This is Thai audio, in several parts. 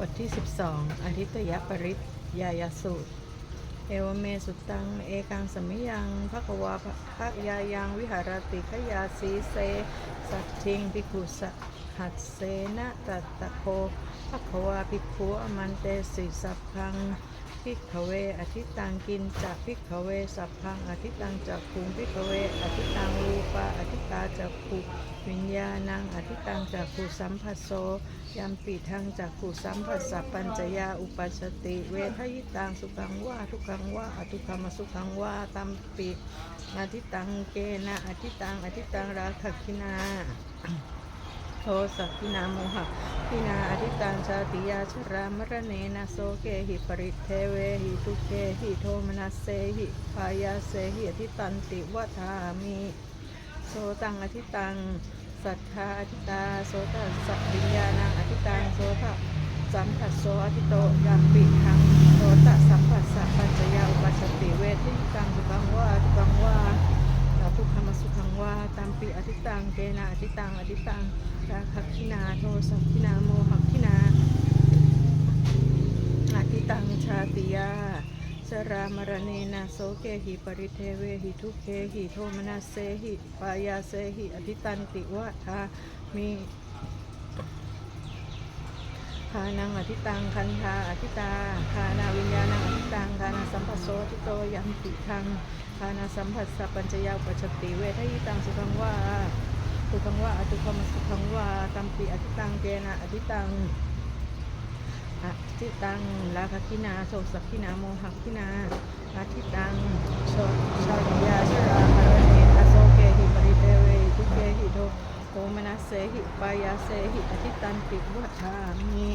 บทที่ 12 อธิตยปริตยายสูตร เอวเมสุตัง เอกังสมิยังภควาภะยายังวิหารติขยาสีเส สัตทิงภิกขุสหัดเสนะตัตตะโคภควาภิกขุอมันเตสิสัพพัง ภิกขเวอธิตังกินจะภิกขเวสัพพังอธิตังจักขุงภิกขเวอธิตังรูปาอธิตาจักขุวิญญาณังอธิตังจักขุสัมผัสโสยัมปีทังจากขุสัมผัสสะปัญจยาอุปัสติ เวทยิตังสุขังว่าทุกขังว่าอทุกขมสุขังว่าตัมปิอาทิตังเกนะอธิตังอธิตังราคคินาโทสักินาโมหะ ขินาอธิตังชาติยาชรามรเนนะโสเกหิปริเทเวหิทุเกหิโทมนัสเสหิปายาเสหิอธิตันติวัฏามิโสตังอธิตัง สัทธาอธิตาโสตสัพวิญญาณังอธิตังโสตสัมผัสโสอธิโตยามปิทังโสตสัมผัสสะปัญจยาอุปัสสติเวทิตังสุขังว่าทุกังว่าอาทุกขมสุขังว่าตามปิอธิ ตังเจนะอธิตังอธิตังราคักขินาโทสักขินาโมหักขินาอธิตังชาติยาสรามรเนนะโสเกหิปริเทเวหิทุเคหิโทมนาเสหิปายาเสหิอธิตันติวะทามิานังอธิตังคันธาอธิตาคานาวิญญาณังอธิตังคานาสัมปัสโสทิโตยัมปิทังคานาสัมผัสสะปัญจยาปัจจติเวทยิตังสุขังว่าสุขังว่าอตุขมสุขังว่าตัมปิอธิตังเกนะอธิตังอธิตังลาภคินาโสสักขินาโมหักขินาอธิตังโชชาติยาชรามรเนนะโสเกหิปริเทเวหิทุเกหิโทโทมนัสเสหิปายาเสหิอธิ ตันติวัฏามิ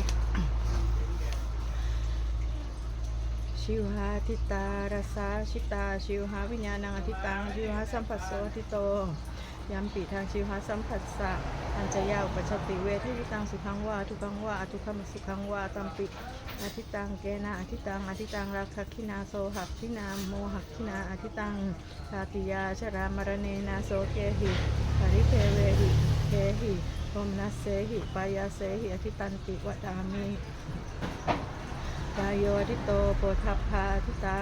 ชิวหาทิตารสาชิตา ชิวหาวิญญาณังอธิตังชิวหาสัมปัสโสทิโตยามปีทางชิวหาสัมผัสสะอัญจยาอุปชติเวทิตังสุขังว่าทุกังว่าอทุกขมสุขังว่าตัมปิอาทิตังเกนะอาทิตังอาทิตังราคคินาโซหักขินาโมหักขินาอาทิตังชาติยาชรามรเนนาโซเกหิปริเทเวหิ เกหิโทมนัสเสหิปายาเสหิอธิตันติวดามิกายโยอธิโตโปทัพพาทิตา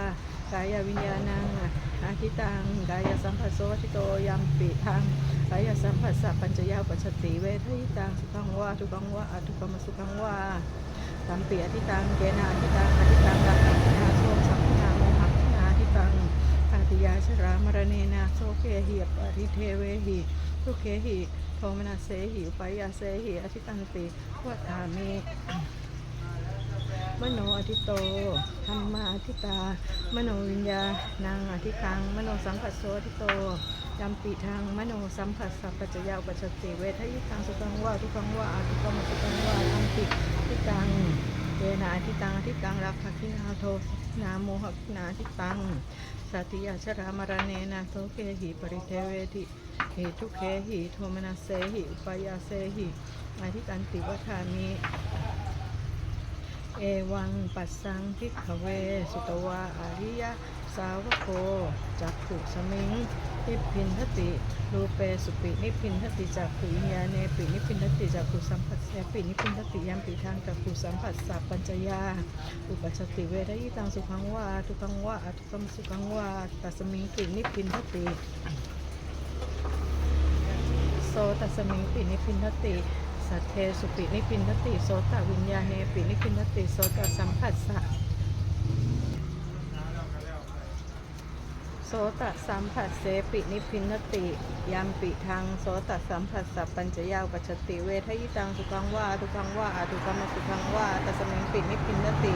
กายวิญญาณังอาทิตังกายสัมผัสโสทิโตยัมปิทังกายสัมผัสสะปัญจยาปัจจติเวทยิตังสุขังวาทุกังวาอทุกขมสุขังวาสัมปีอธิตังเกนาอธิตังอธิตังราคังนาโสสัมนาโมหักนาอธิตังอาติยาชรามรเนนาโสเกหิปริเทเวหิทุเคหิ โทมนาเสหิอุปยาเสหิอธิตันติวัฏามิมโนอธิโตธรรมาอธิตา มโนวิญญาณังอธิตัง มโนสัมผัสโสอธิโตยัมปีทางมโนสัมผัสสัพพจยาอุปัจจติเวทยิตังสุตังว่าทุกังว่าอาทุกขมสุตังว่าตัมปิทิตังเวนาอธิตังอธิตังรักขคินาโทนาโมหคินาอธิตังสติยาชรามารเนนะโสเกหิปริเทเวทิ ทุเคหิโทมนัสเสหิอุปายาเสหิอธิตันติวัฏามิ เอวังปัสสังพิกเว สุตวาอาริยะสาวโคจักขุสมิงนิพินทติรูเปสุปินิพินทติจักขุญญาเนปินิพินทติจักขุสัมผัสเสปินิพินทติยามปิทางจักขุสัมผัสสะปัญจยา อุปัชติเวทยิตังสุขังวาทุกังวาทุกขมสุขังวาตัสมิงปินิพินทติ ตัสมิงปินิพินทติ สัทเทสุปินิพินทติโสตวิญญาเนปินิพินทติโสตสัมผัสสะโสตสัมผัสเสปินิพินติยามปิทางโสตสัมผัสสัพปัญจยาอุปัจจติเวทยิตังสุขังว่าทุกังว่าอาทุกขมสุขังว่าตัสมิงปินิพินติ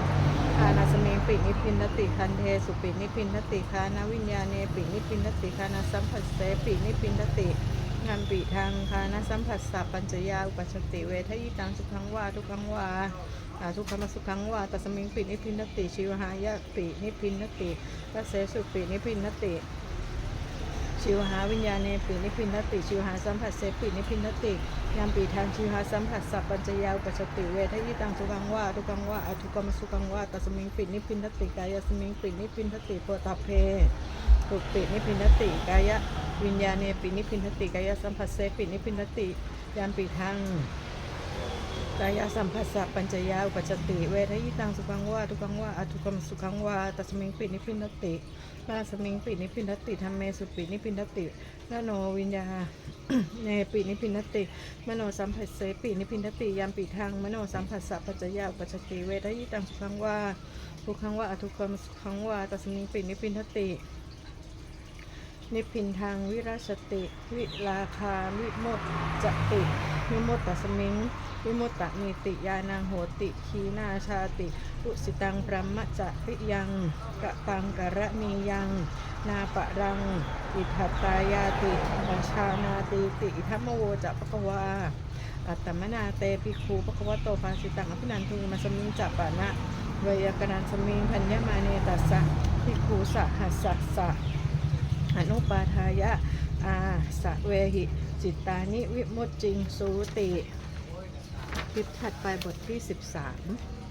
คานาสมิงปินิพินติคันเทสุปินิพินติคานาวิญญาเนปินิพินติคานาสัมผัสเสปินิพินติ งามปิทางคานาสัมผัสสัพปัญจยาอุปัจจติเวทยิตังสุขังวาทุกังวาอาทุกขมสุขังวาตัสมิงปินิพินนติชิวหายะปินิพินนติตัสเสสุปินิพินนติชิวหาวิญญาณเนปินิพินนติชิวหาสัมผัสเสปินิพินนติยามปีทางชิวหาสัมผัสสัพปัญจยาอุปชติเวทยิตังสุกังวาทุกังวาอทุกขมสุกังวาตัสมิงปินิพินนติกายสมิงปินิพินนติโพตเพ ตุปินิพินติกายะวิญญาณเนปินิพินติกายสัมผัสเสปินิพินติยามปีทางกายสัมผัสสะปัญจยาอุปจจติเวทยิตังสุขังว่าทุกังว่าอทุกรรมสุขังว่าตัสมิงปินิพินตินาสมิงปินิพินติธรรมเมสุปินิพินตินาโนวิญญาเนปินิพินติมโนสัมผัสเสปินิพินติยามปิทางมโนสัมผัสสะปัญจยาอุปจจติเวทยิตังสุขังว่าทุกขังว่าอทุกรรมสุขังว่าตัสมิงปินิพินติ นิพพินทางวิรัสติ วิลาคาวิโมตจติวิโมตตสมิง วิโมตตนิติยานังโหติขีนาชาติอุสิตังพรหมจะริยังกะตังกะระนียัง นาปะรัง อิทัตตายาติปัญชานาติติทัมโวจะปะกวาอัตตมนาเตปิคูปะกวะโตปาสิตังอภินันทุมาสมิงจัปปะนะเวยกนันสมิงพัญญมาเนตัสสะพิคูสะหัสสะสะ อนุปาทายะ อาสะเวหิ จิตตานิวิมุตจิงสูติ คลิปถัดไปบทที่ 13